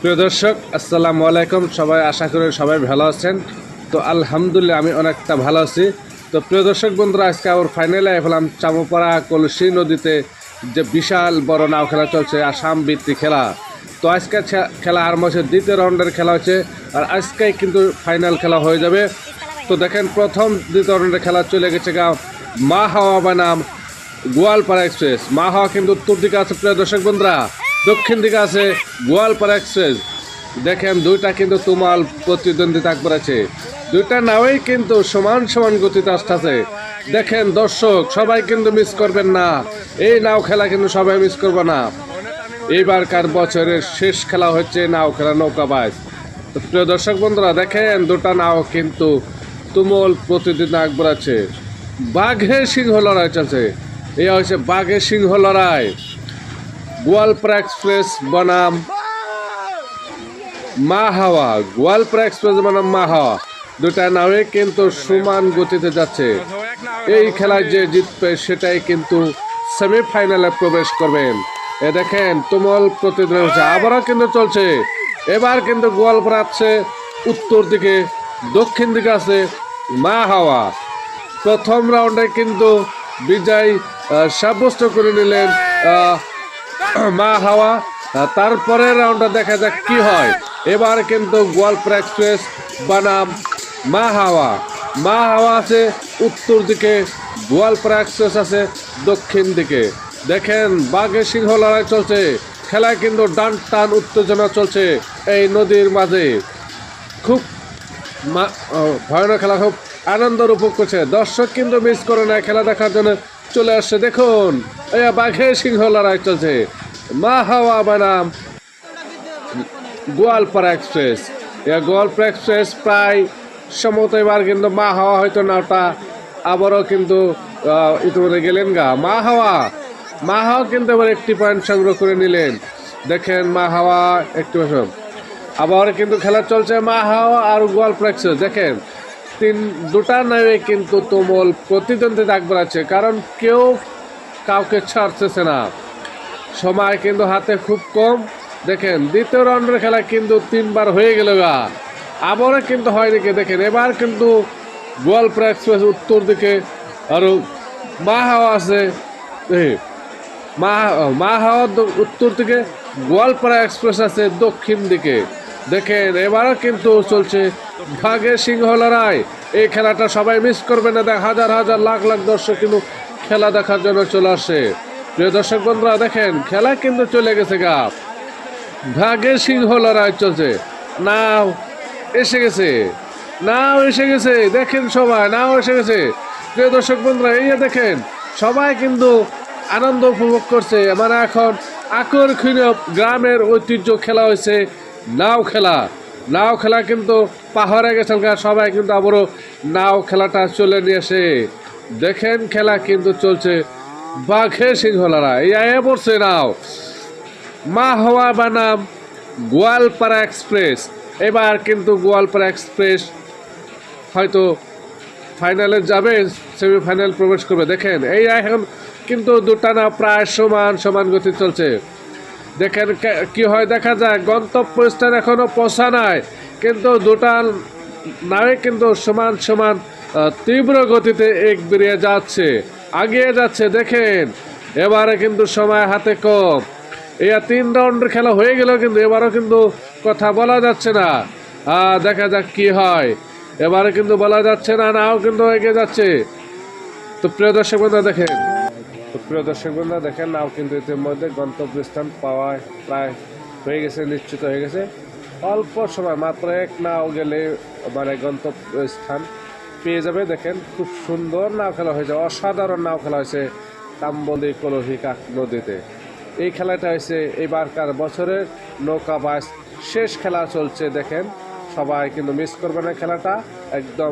প্রিয় দর্শক, আসসালামু আলাইকুম। সবাই আশা করি সবাই ভালো আছেন। তো আলহামদুলিল্লাহ, আমি অনেকটা ভালো আছি। তো প্রিয় দর্শক বন্ধুরা, আজকে আমার ফাইনালে এলাম চামোপাড়া কলসি নদীতে যে বিশাল বড় নাও খেলা চলছে, আসাম বৃত্তি খেলা। তো আজকে খেলা আরম্ভ হচ্ছে দ্বিতীয় রাউন্ডের খেলা হচ্ছে, আর আজকেই কিন্তু ফাইনাল খেলা হয়ে যাবে। তো দেখেন, প্রথম দ্বিতীয় রাউন্ডের খেলা চলে গেছে গা মা হাওয়া বানাম গোয়ালপাড়া এক্সপ্রেস। মা হাওয়া কিন্তু উত্তর দিকে আছে, প্রিয় দর্শক বন্ধুরা। দক্ষিণ দিকে আছে গোয়ালপাড়া এক্সপ্রেস। দেখেন, দুইটা কিন্তু তোমাল প্রতিদ্বন্দ্বিতা করেছে। দুইটা নাওই কিন্তু সমান সমান গতিতে আসতেছে। দেখেন, দর্শক, সবাই কিন্তু মিস করবেন না। এই নাও খেলা কিন্তু সবাই মিস করবে না। এইবারকার বছরের শেষ খেলা হচ্ছে নাও খেলা নৌকাবাজ তো প্রিয় দর্শক বন্ধুরা, দেখেন, দুটা নাও কিন্তু তুমুল প্রতিদিন আছে বাঘের সিংহ লড়াই চলছে। এই হচ্ছে বাঘের সিংহ লড়াই। গোয়ালপাড়া এক্সপ্রেস বনাম মা হাওয়া। গোয়ালপাড়া এক্সপ্রেস বনাম মা হাওয়া। দুটা নাওয়ে কিন্তু সমান গতিতে যাচ্ছে। এই খেলায় যে জিতবে সেটাই কিন্তু সেমিফাইনালে প্রবেশ করবেন। এ দেখেন, তুমুল প্রতিদ্বন্দ্বী হচ্ছে। আবারও কিন্তু চলছে। এবার কিন্তু গোয়ালপাড়া আছে উত্তর দিকে, দক্ষিণ দিকে আছে মা হাওয়া। প্রথম রাউন্ডে কিন্তু বিজয় সাব্যস্ত করে নিলেন মা হাওয়া তারপরের রাউন্ডে দেখা যাক কি হয়। এবার কিন্তু গোয়ালপাড়া এক্সপ্রেস বানাম মা হাওয়া। মা হাওয়া আছে উত্তর দিকে, গোয়ালপাড়া এক্সপ্রেস আছে দক্ষিণ দিকে। দেখেন, বাঘে সিংহ লড়াই চলছে। খেলায় কিন্তু ডান টান উত্তেজনা চলছে এই নদীর মাঝে। খুব ভয়ানক খেলা, খুব আনন্দ উপভোগ করছে। দর্শক কিন্তু মিস করে না খেলা দেখার জন্য। চলে আসছে, দেখুন। বাঘের সিংহ লড়াই চলছে। মা হাওয়া বানাম। গোয়ালপাড়া এক্সপ্রেস। এই গোয়ালপাড়া এক্সপ্রেস প্রায় সম্ভবত এবার কিন্তু মা হাওয়া হয়তো নাওটা, আবারও কিন্তু ইতিমধ্যে গেলেন গা। মা হাওয়া মা হাওয়া কিন্তু এবার একটি পয়েন্ট সংগ্রহ করে নিলেন। দেখেন মা হাওয়া একটি আবার কিন্তু খেলা চলছে মা হাওয়া আর গোয়ালপাড়া এক্সপ্রেস। দেখেন তিন দুটা নামে কিন্তু তুমুল প্রতিদ্বন্দ্বিতা আকবর আছে কারণ কেউ কাউকে ছাড়তেছে না। সময় কিন্তু হাতে খুব কম। দেখেন, দ্বিতীয় রাউন্ডের খেলা কিন্তু তিনবার হয়ে গেল গা। আবারও কিন্তু হয়নি কি, দেখেন, এবার কিন্তু গোয়ালপাড়া এক্সপ্রেস উত্তর দিকে আরও মা হাওয়া আছে। মা মা হাওয়া উত্তর দিকে গোয়ালপাড়া এক্সপ্রেস আছে দক্ষিণ দিকে। দেখেন এবারও কিন্তু চলছে ভাগে সিংহ লড়াই। এই খেলাটা সবাই মিস করবে না, দেখ, হাজার হাজার লাখ লাখ দর্শক কিন্তু খেলা দেখার জন্য চলে আসে প্রিয় দর্শক বন্ধুরা, দেখেন, খেলা কিন্তু চলে গেছে গা। ভাগে সিংহ লড়াই চলছে। নাও, এসে গেছে। নাও, এসে গেছে। দেখেন সবাই, নাও, এসে গেছে। প্রিয় দর্শক বন্ধুরা, এই দেখেন, সবাই কিন্তু আনন্দ উপভোগ করছে। মানে এখন আকর্ষণীয় গ্রামের ঐতিহ্য খেলা হয়েছে। নাও খেলা। নাও খেলা কিন্তু পাহাড়ে গেছেন সবাই কিন্তু আবারও নাও খেলাটা চলে নিয়ে এসে। দেখেন খেলা কিন্তু চলছে বাঘের সিংহ লড়াই এই পড়ছে নাও। মা হওয়া বানাম গোয়ালপাড়া এক্সপ্রেস। এবার কিন্তু গোয়ালপাড়া এক্সপ্রেস হয়তো ফাইনালে যাবে, সেমিফাইনাল প্রবেশ করবে। দেখেন, এই এখন কিন্তু দুটা না প্রায় সমান সমান গতি চলছে। দেখেন কে- হয় দেখা যায় গন্তব্যস্থান এখনও পৌঁছা নাই। কিন্তু দুটা নামে কিন্তু সমান সমান তীব্র গতিতে এক বেরিয়ে যাচ্ছে, আগিয়ে যাচ্ছে, দেখেন। এবারে কিন্তু সময় হাতে কম। এই তিন রাউন্ডের খেলা হয়ে গেল কিন্তু এবারও কিন্তু কথা বলা যাচ্ছে না। দেখা যাক কি হয়। এবারে কিন্তু বলা যাচ্ছে না, নাও কিন্তু এগিয়ে যাচ্ছে। তো প্রিয় দর্শক বন্ধু দেখেন। তো প্রিয় দর্শক বন্ধু দেখেন নাও কিন্তু ইতিমধ্যে গন্তব্যস্থান পাওয়া প্রায় হয়ে গেছে, নিশ্চিত হয়ে গেছে। অল্প সময় মাত্র এক নাও গেলে মানে গন্তব্য স্থান পেয়ে যাবে। দেখেন খুব সুন্দর নাও খেলা হয়েছে, অসাধারণ নাও খেলা হয়েছে তাম্বলি কলহিকা নদীতে। এই খেলাটা হয়েছে এবারকার বছরের নৌকাবাস শেষ খেলা চলছে, দেখেন। সবাই কিন্তু মিস করবে না খেলাটা। একদম